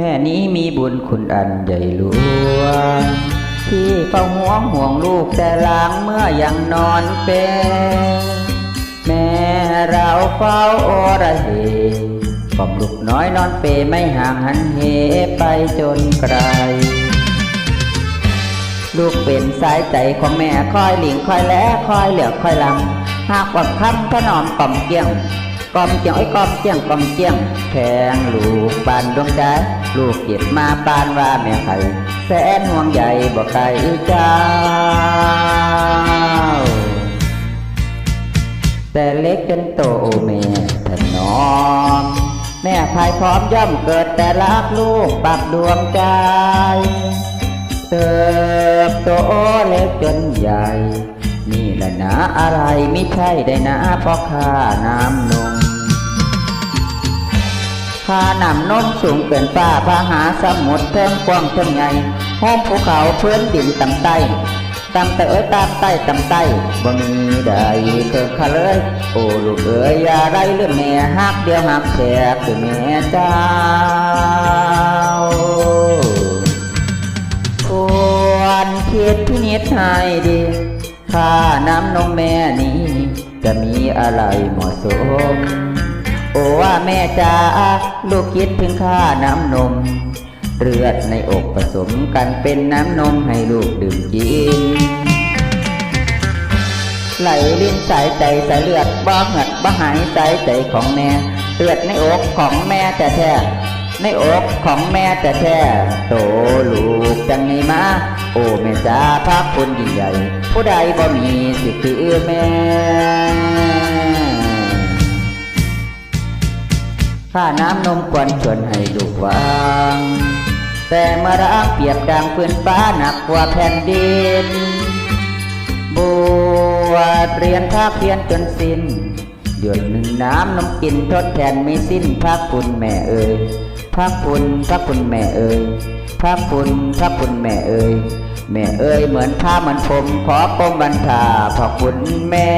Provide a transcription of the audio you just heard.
แม่นี้มีบุญคุณอันใหญ่หลวงที่เฝ้าห่วงห่วงลูกแต่หลังเมื่อยังนอนเป็นแม่เราเฝ้าโอระเหกล่อมลูกน้อยนอนเปรไม่ห่างหันเหไปจนไกล ลูกเป็นสายใจของแม่คอยหลิงคอยแลคอยเหลือคอยลำหากวัดคำถนอมกล่อมเกี้ยงกล่อมเจียงไอ้กล่อมเจียงกล่อมเจียงแทงลูกปานดวงใจ ลูกเก็บมาปานว่าแม่ไข่แสนห่วงใหญ่บ่ไกลเจ้า แต่เล็กจนโตแม่ถนอม แม่ภายพร้อมย่อมเกิดแต่รักลูกปรับดวงใจเติบโตเล็กจนใหญ่ นี่แหละนะอะไรไม่ใช่ได้นะเพราะค่าน้ำนม ค่าน้ำนมสูงเกินฟ้าพาหาสมุทรเทิงกว้างเทิงใหญ่ห้องภูเขาเพื้นดินต่ำใต้ต่ำแต่เอ้ยตามใต้ต่ำใต้บ่มีใดเกินข้าเลย โอ้ลูกเอ้ยอย่าได้เรื่องแม่ฮักเดียวหักแฉกคือแม่เจ้าควรคิดพินิจให้ดีค่าน้ำนมแม่นี้ จะมีอะไรเหมาะสม โอ้ว่าแม่จ๋าลูกคิดถึงค่าน้ำนม เลือดในอกผสมกันเป็นน้ำนมให้ลูกดื่มกิน ไหลลิ้นสายใจสายเลือดบ่เหงดบ่หายสายใจของแม่ เลือดในอกของแม่แต่แท้ในอกของแม่แต่แท้โตลูกจังไงมาโอ้แม่จ้าภาคคุณยิ่งใหญ่ ผู้ใดบ่มีสิทธิ์คือแม่ ค่าน้ำนมควรชวนให้ลูกวาง แต่เมื่อรักเปียบดังพื้นฟ้าหนักกว่าแผ่นดินบวชเรียนภาคเพียนจนสิ้นหยดหนึ่งน้ำนมกินทดแทนไม่สิ้นพระคุณแม่เอ่ยพระคุณพระคุณแม่เอ่ยพระคุณพระคุณแม่เอ่ยแม่เอ่ยเหมือนผ้าเหมือนผมขอปมบันทาพระคุณแม่